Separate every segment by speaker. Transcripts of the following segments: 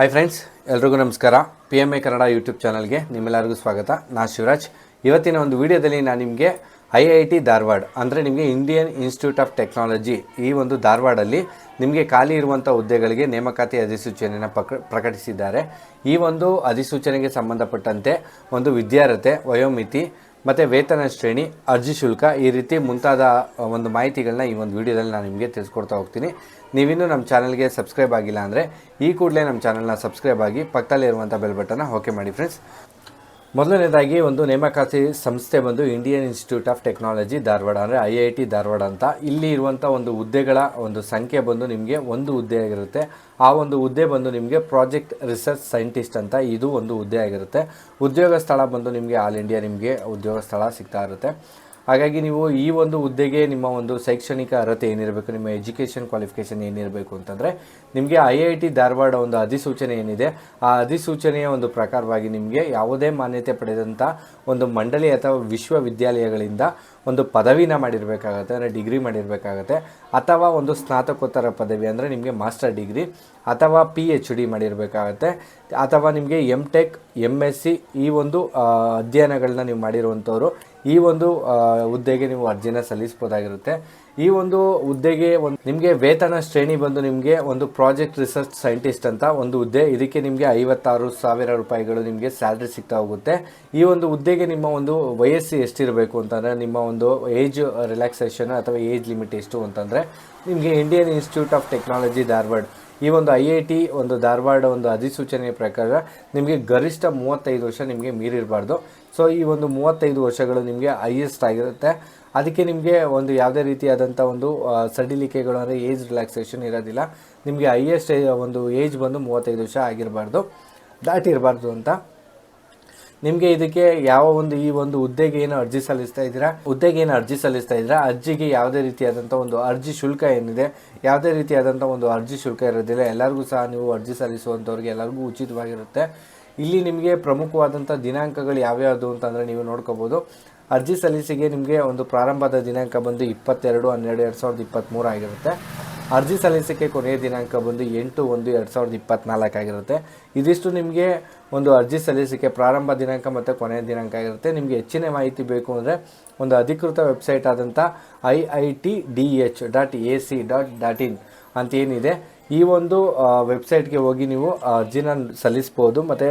Speaker 1: Hi friends ಎಲ್ರಿಗೂ ನಮಸ್ಕಾರ. P M A Kannada YouTube ಚಾನಲ್ಗೆ ನಿಮ್ಮೆಲ್ಲರಿಗೂ ಸ್ವಾಗತ. ನಾ ಶಿವರಾಜ್. ಇವತ್ತಿನ ಒಂದು ವಿಡಿಯೋದಲ್ಲಿ ನಾನು ನಿಮಗೆ ಐ ಐ ಟಿ ಧಾರವಾಡ, ಅಂದರೆ ನಿಮಗೆ ಇಂಡಿಯನ್ ಇನ್ಸ್ಟಿಟ್ಯೂಟ್ ಆಫ್ ಟೆಕ್ನಾಲಜಿ ಈ ಒಂದು ಧಾರವಾಡಲ್ಲಿ ನಿಮಗೆ ಖಾಲಿ ಇರುವಂಥ ಹುದ್ದೆಗಳಿಗೆ ನೇಮಕಾತಿ ಅಧಿಸೂಚನೆಯನ್ನು ಪಕ್ ಪ್ರಕಟಿಸಿದ್ದಾರೆ. ಈ ಒಂದು ಅಧಿಸೂಚನೆಗೆ ಸಂಬಂಧಪಟ್ಟಂತೆ ಒಂದು ವಿದ್ಯಾರ್ಹತೆ, ವಯೋಮಿತಿ ಮತ್ತು ವೇತನ ಶ್ರೇಣಿ, ಅರ್ಜಿ ಶುಲ್ಕ ಈ ರೀತಿ ಮುಂತಾದ ಒಂದು ಮಾಹಿತಿಗಳನ್ನ ಈ ಒಂದು ವಿಡಿಯೋದಲ್ಲಿ ನಾನು ನಿಮಗೆ ತಿಳಿಸ್ಕೊಡ್ತಾ ಹೋಗ್ತೀನಿ. ನೀವಿನ್ನೂ ನಮ್ಮ ಚಾನಲ್ಗೆ ಸಬ್ಸ್ಕ್ರೈಬ್ ಆಗಿಲ್ಲ ಅಂದರೆ ಈ ಕೂಡಲೇ ನಮ್ಮ ಚಾನಲ್ನ ಸಬ್ಸ್ಕ್ರೈಬ್ ಆಗಿ ಪಕ್ಕದಲ್ಲಿರುವಂಥ ಬೆಲ್ ಬಟನ್ನ ಓಕೆ ಮಾಡಿ ಫ್ರೆಂಡ್ಸ್ ಮೊದಲನೇದಾಗಿ ಒಂದು ನೇಮಕಾತಿ ಸಂಸ್ಥೆ ಬಂದು Indian Institute of Technology Dharwad, ಅಂದರೆ ಐ ಐ ಟಿ ಧಾರವಾಡ ಅಂತ. ಇಲ್ಲಿ ಇರುವಂಥ ಒಂದು ಹುದ್ದೆಗಳ ಒಂದು ಸಂಖ್ಯೆ ಬಂದು ನಿಮಗೆ ಒಂದು ಹುದ್ದೆ ಆಗಿರುತ್ತೆ. ಆ ಒಂದು ಹುದ್ದೆ ಬಂದು ನಿಮಗೆ ಪ್ರಾಜೆಕ್ಟ್ ರಿಸರ್ಚ್ ಸೈಂಟಿಸ್ಟ್ ಅಂತ ಇದು ಒಂದು ಹುದ್ದೆ ಆಗಿರುತ್ತೆ. ಉದ್ಯೋಗ ಸ್ಥಳ ಬಂದು ನಿಮಗೆ ಆಲ್ ಇಂಡಿಯಾ ನಿಮಗೆ ಉದ್ಯೋಗ ಸ್ಥಳ ಸಿಗ್ತಾ ಇರುತ್ತೆ. ಹಾಗಾಗಿ ನೀವು ಈ ಒಂದು ಹುದ್ದೆಗೆ ನಿಮ್ಮ ಒಂದು ಶೈಕ್ಷಣಿಕ ಅರ್ಹತೆ ಏನಿರಬೇಕು, ನಿಮ್ಮ ಎಜುಕೇಷನ್ ಕ್ವಾಲಿಫಿಕೇಷನ್ ಏನಿರಬೇಕು ಅಂತಂದರೆ ನಿಮಗೆ ಐ ಐ ಟಿ ಧಾರವಾಡ ಒಂದು ಅಧಿಸೂಚನೆ ಏನಿದೆ, ಆ ಅಧಿಸೂಚನೆಯ ಒಂದು ಪ್ರಕಾರವಾಗಿ ನಿಮಗೆ ಯಾವುದೇ ಮಾನ್ಯತೆ ಪಡೆದಂಥ ಒಂದು ಮಂಡಳಿ ಅಥವಾ ವಿಶ್ವವಿದ್ಯಾಲಯಗಳಿಂದ ಒಂದು ಪದವಿನ ಮಾಡಿರಬೇಕಾಗತ್ತೆ, ಅಂದರೆ ಡಿಗ್ರಿ ಮಾಡಿರಬೇಕಾಗತ್ತೆ, ಅಥವಾ ಒಂದು ಸ್ನಾತಕೋತ್ತರ ಪದವಿ, ಅಂದರೆ ನಿಮಗೆ ಮಾಸ್ಟರ್ ಡಿಗ್ರಿ, ಅಥವಾ ಪಿ ಎಚ್ ಡಿ ಮಾಡಿರಬೇಕಾಗತ್ತೆ, ಅಥವಾ ನಿಮಗೆ M tech M S C ಈ ಒಂದು ಅಧ್ಯಯನಗಳನ್ನ ನೀವು ಮಾಡಿರುವಂಥವ್ರು ಈ ಒಂದು ಹುದ್ದೆಗೆ ನೀವು ಅರ್ಜಿನ ಸಲ್ಲಿಸ್ಬೋದಾಗಿರುತ್ತೆ ಈ ಒಂದು ಹುದ್ದೆಗೆ ಒಂದು, ನಿಮಗೆ ವೇತನ ಶ್ರೇಣಿ ಬಂದು ನಿಮಗೆ ಒಂದು ಪ್ರಾಜೆಕ್ಟ್ ರಿಸರ್ಚ್ ಸೈಂಟಿಸ್ಟ್ ಅಂತ ಒಂದು ಹುದ್ದೆ, ಇದಕ್ಕೆ ನಿಮಗೆ ಐವತ್ತಾರು ಸಾವಿರ ರೂಪಾಯಿಗಳು ನಿಮಗೆ ಸ್ಯಾಲ್ರಿ ಸಿಗ್ತಾ ಹೋಗುತ್ತೆ. ಈ ಒಂದು ಹುದ್ದೆಗೆ ನಿಮ್ಮ ಒಂದು ವಯಸ್ಸು ಎಷ್ಟಿರಬೇಕು ಅಂತಂದರೆ, ನಿಮ್ಮ ಒಂದು ಏಜ್ ರಿಲ್ಯಾಕ್ಸೇಷನ್ ಅಥವಾ ಏಜ್ ಲಿಮಿಟ್ ಎಷ್ಟು ಅಂತಂದರೆ, ನಿಮಗೆ Indian Institute of Technology Dharwad ಈ ಒಂದು ಐ ಐ ಟಿ, ಒಂದು ಧಾರವಾಡ ಒಂದು ಅಧಿಸೂಚನೆಯ ಪ್ರಕಾರ ನಿಮಗೆ ಗರಿಷ್ಠ ಮೂವತ್ತೈದು ವರ್ಷ ನಿಮಗೆ ಮೀರಿರಬಾರ್ದು. ಸೊ ಈ ಒಂದು ಮೂವತ್ತೈದು ವರ್ಷಗಳು ನಿಮಗೆ ಹೈಯೆಸ್ಟ್ ಆಗಿರುತ್ತೆ. ಅದಕ್ಕೆ ನಿಮಗೆ ಒಂದು ಯಾವುದೇ ರೀತಿಯಾದಂಥ ಒಂದು ಸಡಿಲಿಕೆಗಳು ಅಂದರೆ ಏಜ್ ರಿಲ್ಯಾಕ್ಸೇಷನ್ ಇರೋದಿಲ್ಲ. ನಿಮಗೆ ಹೈಯೆಸ್ಟ್ ಒಂದು ಏಜ್ ಬಂದು ಮೂವತ್ತೈದು ವರ್ಷ ಆಗಿರಬಾರ್ದು. ದಾಟಿರಬಾರ್ದು ಅಂತ. ನಿಮಗೆ ಇದಕ್ಕೆ ಯಾವ ಒಂದು ಈ ಒಂದು ಹುದ್ದೆಗೆ ಏನು ಅರ್ಜಿ ಸಲ್ಲಿಸ್ತಾ ಇದ್ದೀರಾ? ಹುದ್ದೆಗೆ ಏನು ಅರ್ಜಿ ಸಲ್ಲಿಸ್ತಾ ಇದ್ದೀರಾ? ಅರ್ಜಿಗೆ ಯಾವುದೇ ರೀತಿಯಾದಂಥ ಒಂದು ಅರ್ಜಿ ಶುಲ್ಕ ಏನಿದೆ? ಯಾವುದೇ ರೀತಿಯಾದಂಥ ಒಂದು ಅರ್ಜಿ ಶುಲ್ಕ ಇರೋದಿಲ್ಲ. ಎಲ್ಲರಿಗೂ ಸಹ ನೀವು ಅರ್ಜಿ ಸಲ್ಲಿಸುವಂಥವ್ರಿಗೆ ಎಲ್ಲರಿಗೂ ಉಚಿತವಾಗಿರುತ್ತೆ. ಇಲ್ಲಿ ನಿಮಗೆ ಪ್ರಮುಖವಾದಂಥ ದಿನಾಂಕಗಳು ಯಾವ್ಯಾವುದು ಅಂತಂದರೆ ನೀವು ನೋಡ್ಕೋಬೋದು. ಅರ್ಜಿ ಸಲ್ಲಿಸಿಗೆ ನಿಮಗೆ ಒಂದು ಪ್ರಾರಂಭದ ದಿನಾಂಕ ಬಂದು ಇಪ್ಪತ್ತೆರಡು, ಹನ್ನೆರಡು, ಎರಡು ಸಾವಿರದ ಇಪ್ಪತ್ತ್ಮೂರು ಆಗಿರುತ್ತೆ. ಅರ್ಜಿ ಸಲ್ಲಿಸೋಕ್ಕೆ ಕೊನೆಯ ದಿನಾಂಕ ಬಂದು ಎಂಟು ಒಂದು ಎರಡು ಸಾವಿರದ ಇಪ್ಪತ್ತ್ನಾಲ್ಕು ಆಗಿರುತ್ತೆ. ಇದಿಷ್ಟು ನಿಮಗೆ ಒಂದು ಅರ್ಜಿ ಸಲ್ಲಿಸೋಕ್ಕೆ ಪ್ರಾರಂಭ ದಿನಾಂಕ ಮತ್ತು ಕೊನೆಯ ದಿನಾಂಕ ಆಗಿರುತ್ತೆ. ನಿಮಗೆ ಹೆಚ್ಚಿನ ಮಾಹಿತಿ ಬೇಕು ಅಂದರೆ ಒಂದು ಅಧಿಕೃತ ವೆಬ್ಸೈಟ್ ಆದಂಥ I I T D H dot A C dot dot in ಅಂತ ಏನಿದೆ. ಈ ಒಂದು ವೆಬ್ಸೈಟ್ಗೆ ಹೋಗಿ ನೀವು ಅರ್ಜಿನ ಸಲ್ಲಿಸ್ಬೋದು. ಮತ್ತು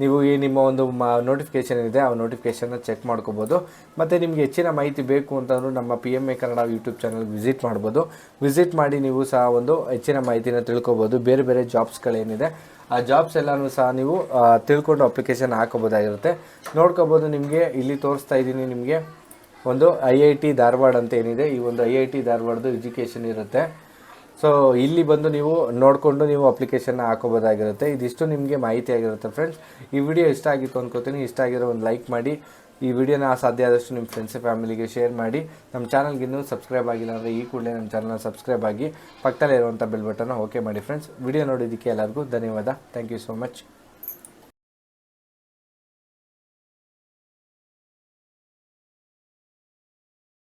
Speaker 1: ನೀವು ಈ ನಿಮ್ಮ ಒಂದು ಮ ನೋಟಿಫಿಕೇಷನ್ ಇದೆ, ಆ ನೋಟಿಫಿಕೇಷನ್ನ ಚೆಕ್ ಮಾಡ್ಕೋಬೋದು. ಮತ್ತು ನಿಮಗೆ ಹೆಚ್ಚಿನ ಮಾಹಿತಿ ಬೇಕು ಅಂತಂದ್ರೂ ನಮ್ಮ P M A Kannada YouTube channel visit ಮಾಡ್ಬೋದು. ವಿಸಿಟ್ ಮಾಡಿ ನೀವು ಸಹ ಒಂದು ಹೆಚ್ಚಿನ ಮಾಹಿತಿನ ತಿಳ್ಕೊಬೋದು. ಬೇರೆ ಬೇರೆ ಜಾಬ್ಸ್ಗಳೇನಿದೆ ಆ ಜಾಬ್ಸ್ ಎಲ್ಲನೂ ಸಹ ನೀವು ತಿಳ್ಕೊಂಡು ಅಪ್ಲಿಕೇಶನ್ ಹಾಕೋಬೋದಾಗಿರುತ್ತೆ ನೋಡ್ಕೋಬೋದು ನಿಮಗೆ, ಇಲ್ಲಿ ತೋರಿಸ್ತಾ ಇದ್ದೀನಿ ನಿಮಗೆ ಒಂದು ಐ ಐ ಟಿ ಧಾರವಾಡ ಅಂತ ಏನಿದೆ. ಈ ಒಂದು ಐ ಐ ಟಿ ಧಾರವಾಡದು ಎಜುಕೇಷನ್ ಇರುತ್ತೆ. ಸೊ ಇಲ್ಲಿ ಬಂದು ನೀವು ನೋಡಿಕೊಂಡು ನೀವು ಅಪ್ಲಿಕೇಶನ್ನ ಹಾಕೋಬೋದಾಗಿರುತ್ತೆ. ಇದಿಷ್ಟು ನಿಮಗೆ ಮಾಹಿತಿ ಆಗಿರುತ್ತೆ ಫ್ರೆಂಡ್ಸ್ ಈ ವಿಡಿಯೋ ಇಷ್ಟ ಆಗಿತ್ತು ಅಂದ್ಕೋತೀನಿ ಇಷ್ಟ ಆಗಿರೋ ಒಂದು ಲೈಕ್ ಮಾಡಿ. ಈ ವಿಡಿಯೋನ ಸಾಧ್ಯ ಆದಷ್ಟು ನಿಮ್ಮ ಫ್ರೆಂಡ್ಸ್ ಫ್ಯಾಮಿಲಿಗೆ ಶೇರ್ ಮಾಡಿ. ನಮ್ಮ ಚಾನಲ್ಗೆ ಇನ್ನೂ ಸಬ್ಸ್ಕ್ರೈಬ್ ಆಗಿಲ್ಲ ಅಂದರೆ ಈ ಕೂಡಲೇ ನಮ್ಮ ಚಾನಲ್ನ ಸಬ್ಸ್ಕ್ರೈಬ್ ಆಗಿ ಪಕ್ಕದಲ್ಲೇ ಇರುವಂಥ ಬೆಲ್ ಬಟನ್ನ ಓಕೆ ಮಾಡಿ ಫ್ರೆಂಡ್ಸ್ ವಿಡಿಯೋ ನೋಡಿದ್ದಕ್ಕೆ ಎಲ್ಲರಿಗೂ ಧನ್ಯವಾದ. Thank you so much